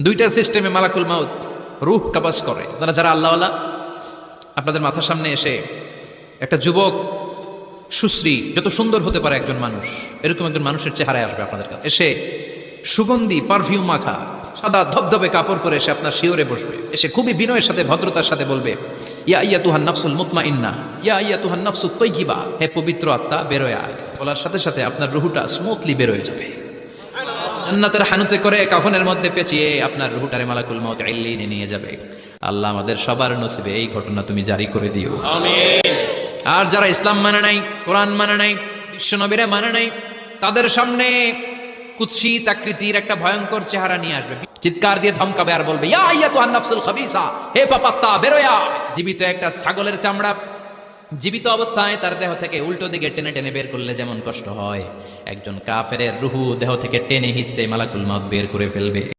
দুইটা সিস্টেমে মালাকুল মাউত, রুহ কাবাস করে। তারা যারা আল্লাহওয়ালা, আপনাদের মাথার সামনে এসে একটা যুবক, সুশ্রী, যত সুন্দর হতে পারে একজন মানুষ, এরকম একজন মানুষের চেহারায় আসবে আপনাদের কাছে। এসে সুগন্ধি পারফিউম মাখা, সাদা ধবধবে কাপড় পরে এসে আপনার শিওরে বসবে। এসে খুবই বিনয়ের সাথে, ভদ্রতার সাথে বলবে, ইয়া ইয়া তুহান নাফসুল মুতমা ইন্না ইয়া ইয়া তুহান নাফসুল তৈগিবা হে পবিত্র আত্মা, বেরোয় আয়। বলার সাথে সাথে আপনার রুহুটা স্মুথলি বেরোয় যাবে। জান্নাতের হানুতে করে কাফনের মধ্যে পেঁচিয়ে আপনার রুহুটারে মালাকুল মত আইলিনে নিয়ে যাবে। আল্লাহ আমাদের সবার নসিবে এই ঘটনা তুমি জারি করে দিও। আর যারা ইসলাম মানে নাই কোরআন মানে নাই বিশ্বনবীরা মানে নাই তাদের সামনে কুৎসিত আকৃতির একটা ভয়ঙ্কর চেহারা নিয়ে আসবে। চিৎকার দিয়ে ধমকাবে আর বলবে ইয়া ইয়া তো আন্নাফসুল খাবিসা হে পাপাত্তা বেরোয়া। জীবিত একটা ছাগলের চামড়া জীবিত অবস্থায় তার দেহ থেকে উল্টো দিকে টেনে টেনে বের করলে যেমন কষ্ট হয়, একজন কাফের রুহু দেহ থেকে টেনে হিচড়ে মালাকুল মত বের করে ফেলবে।